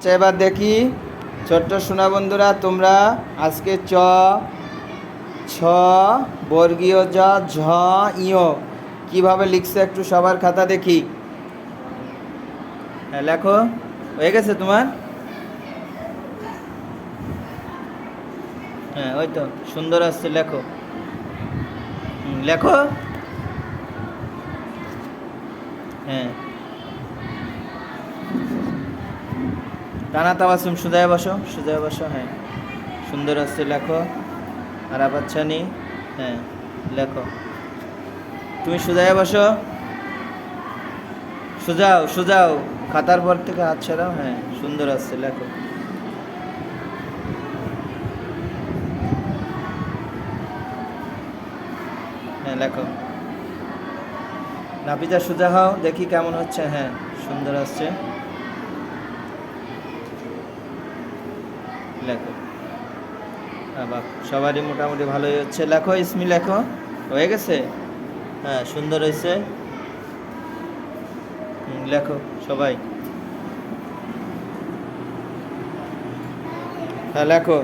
আচ্ছা এবার দেখি, ছোট্ট সোনা বন্ধুরা, তোমরা আজকে চ, ছ, বর্গীয় জ, ঝ ইয় কীভাবে লিখছে একটু সবার খাতা দেখি। হ্যাঁ লেখো, হয়ে গেছে তোমার? হ্যাঁ ওই তো, সুন্দর আসছে, লেখো। লেখো। হ্যাঁ টানা তাবাসুম, সুজায় বসো। সুজায় বসো হ্যাঁ। সুন্দর আসছে লেখো। আর আবাচ্ছানি হ্যাঁ লেখো। তুমি সুজায় বসো। সুজাও সুজাও। খাতার পর থেকে হাত ছাড়াও হ্যাঁ সুন্দর আসছে লেখো। হ্যাঁ লেখো। নাপিতা সুজা হও, দেখি কেমন হচ্ছে। হ্যাঁ সুন্দর আসছে। লেখো। হ্যাঁ সবারই মোটামুটি ভালোই হচ্ছে। লেখো, ইসমি, লেখো। হয়ে গেছে? হ্যাঁ সুন্দর হয়েছে। লেখো, সবাই। হ্যাঁ লেখো।